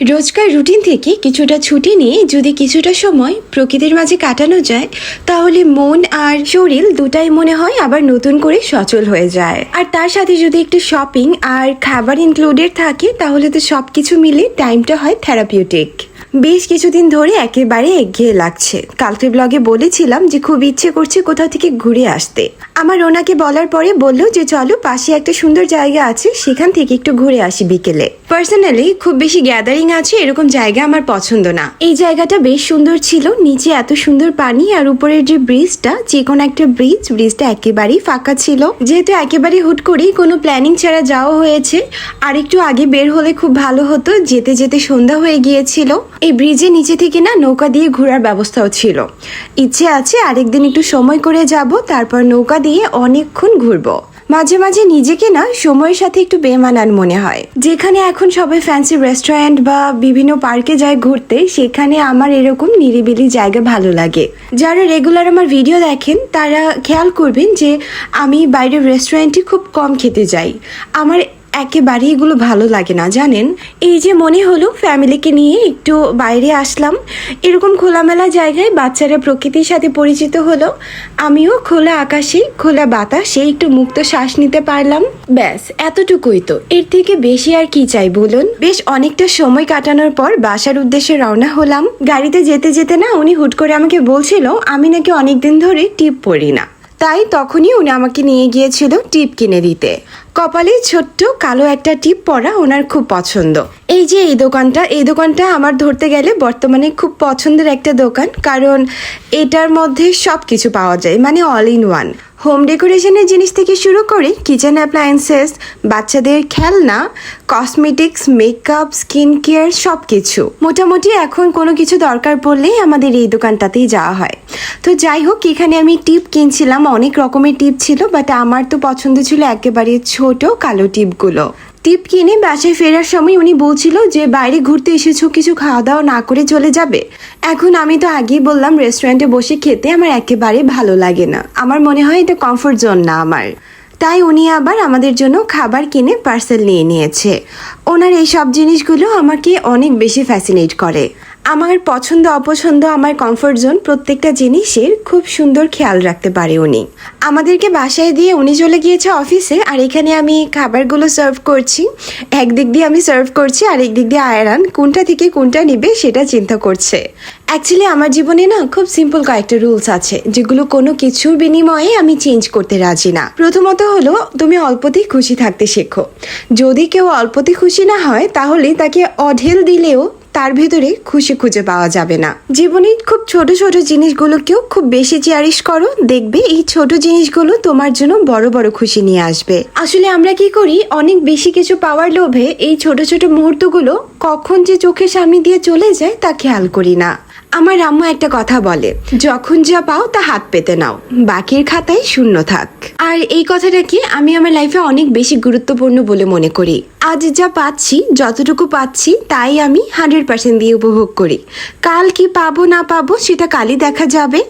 রোজকার রুটিন থেকে কিছুটা ছুটি নিয়ে যদি কিছুটা সময় প্রকৃতির মাঝে কাটানো যায়, তাহলে মন আর শরীর দুটাই মনে হয় আবার নতুন করে সচল হয়ে যায়। আর তার সাথে যদি একটু শপিং আর খাবার ইনক্লুডেড থাকে, তাহলে তো সব কিছু মিলে টাইমটা হয় থেরাপিউটিক বেশ কিছুদিন ধরে একেবারে একঘেয়ে লাগছে। কালকে ব্লগে বলেছিলাম যে খুব ইচ্ছে করছে কোথাও থেকে ঘুরে আসতে। আমার ওনাকে বলার পরে বলল যে, চলো, পাশে একটা সুন্দর জায়গা আছে, সেখান থেকে একটু ঘুরে আসি বিকেলে। পার্সোনালি খুব বেশি গ্যাদারিং আছে, এরকম জায়গা আমার পছন্দ না। এই জায়গাটা বেশ সুন্দর ছিল, নিচে এত সুন্দর পানি আর উপরের যে ব্রিজটা যে কোনো একটা ব্রিজ, ব্রিজটা একেবারেই ফাঁকা ছিল। যেহেতু একেবারে হুট করেই কোনো প্ল্যানিং ছাড়া যাওয়া হয়েছে, আর একটু আগে বের হলে খুব ভালো হতো, যেতে যেতে সন্ধ্যা হয়ে গিয়েছিল। এই ব্রিজে নিচে থেকে না নৌকা দিয়ে ঘোরার ব্যবস্থাও ছিল। ইচ্ছে আছে আরেকদিন একটু সময় করে যাব, তারপর নৌকা দিয়ে অনেকক্ষণ ঘুরবো। মাঝে মাঝে নিজেকে না সময়ের সাথে একটু বেমানান মনে হয়। যেখানে এখন সবাই ফ্যান্সি রেস্টুরেন্ট বা বিভিন্ন পার্কে যায় ঘুরতে, সেখানে আমার এরকম নিরিবিলি জায়গা ভালো লাগে। যারা রেগুলার আমার ভিডিও দেখেন, তারা খেয়াল করবেন যে আমি বাইরের রেস্টুরেন্টে খুব কম খেতে যাই। আমার একেবারেই এগুলো ভালো লাগে না, জানেন? এই যে মনে হলো ফ্যামিলিকে নিয়ে একটু বাইরে আসলাম। এরকম খোলামেলা জায়গায় বাচ্চারা প্রকৃতির সাথে পরিচিত হলো। আমিও খোলা আকাশে, খোলা বাতাসে একটু মুক্ত শ্বাস নিতে পারলাম। ব্যাস, এতটুকুই তো। এর থেকে বেশি আর কি চাই বলুন? বেশ অনেকটা সময় কাটানোর পর বাসার উদ্দেশ্যে রওনা হলাম। গাড়িতে যেতে যেতে না উনি হুট করে আমাকে বলছিল, আমি নাকি অনেকদিন ধরে টিপ পড়ি না। তাই তখনই উনি আমাকে নিয়ে গিয়েছিল টিপ কিনে দিতে। কপালে ছোট্ট কালো একটা টিপ পরা ওনার খুব পছন্দ। এই যে এই দোকানটা এই দোকানটা আমার ধরতে গেলে বর্তমানে খুব পছন্দের একটা দোকান, কারণ এটার মধ্যে সব কিছু পাওয়া যায় মানে অল ইন ওয়ান হোম ডেকোরেশনের জিনিস থেকে শুরু করে কিচেন অ্যাপ্লায়েন্সেস বাচ্চাদের খেলনা কসমেটিক্স মেকআপ স্কিন কেয়ার সব কিছু মোটামুটি এখন কোনো কিছু দরকার পড়লেই আমাদের এই দোকানটাতেই যাওয়া হয়। তো যাই হোক, এখানে আমি টিপ কিনছিলাম, অনেক রকমের টিপ ছিল বাট আমার তো পছন্দ ছিল একেবারে ছোট কালো টিপগুলো। টিপ কিনে বাসায় ফেরার সময় উনি বলছিল যে, বাইরে ঘুরতে এসেছ, কিছু খাওয়া দাওয়া না করে চলে যাবে। এখন আমি তো আগেই বললাম রেস্টুরেন্টে বসে খেতে আমার একেবারে ভালো লাগে না। আমার মনে হয় এটা কমফোর্ট জোন না আমার। তাই উনি আবার আমাদের জন্য খাবার কিনে পার্সেল নিয়ে নিয়েছে। ওনার এই সব জিনিসগুলো আমাকে অনেক বেশি ফ্যাসিনেট করে। আমার পছন্দ অপছন্দ, আমার কমফোর্ট জোন প্রত্যেকটা জিনিসের খুব সুন্দর খেয়াল রাখতে পারে উনি। আমাদেরকে বাসায় দিয়ে উনি চলে গিয়েছে অফিসে আর এখানে আমি খাবারগুলো সার্ভ করছি। একদিক দিয়ে আমি সার্ভ করছি, আর একদিক দিয়ে আয়রান কোনটা থেকে কোনটা নিবে সেটা চিন্তা করছে। অ্যাকচুয়ালি আমার জীবনে না খুব সিম্পল কয়েকটা রুলস আছে, যেগুলো কোনো কিছুর বিনিময়ে আমি চেঞ্জ করতে রাজি না। প্রথমত হলো, তুমি অল্পতেই খুশি থাকতে শেখো। যদি কেউ অল্পতে খুশি না হয়, তাহলে তাকে অঢেল দিলেও তার ভিতরে খুশি খুঁজে পাওয়া যাবে না। জীবনে খুব ছোট ছোট জিনিসগুলোকেও খুব বেশি চেয়ারিশ করো। দেখবে এই ছোট জিনিসগুলো তোমার জন্য বড় বড় খুশি নিয়ে আসবে। আসলে আমরা কি করি? অনেক বেশি কিছু পাওয়ার লোভে এই ছোট ছোট মুহূর্তগুলো কখন যে চোখের সামনে দিয়ে চলে যায় তা খেয়াল করি না। আমার আম্মু একটা কথা বলে, যখন যা পাও তা হাত পেতে নাও, বাকির খাতায় শূন্য থাক। আর এই কথাটাকে আমি আমার লাইফে অনেক বেশি গুরুত্বপূর্ণ বলে মনে করি। আজ যা পাচ্ছি, যতটুকু পাচ্ছি, তাই আমি হান্ড্রেড পার্সেন্ট দিয়ে উপভোগ করি। কাল কি পাবো না পাবো, সেটা কালই দেখা যাবে।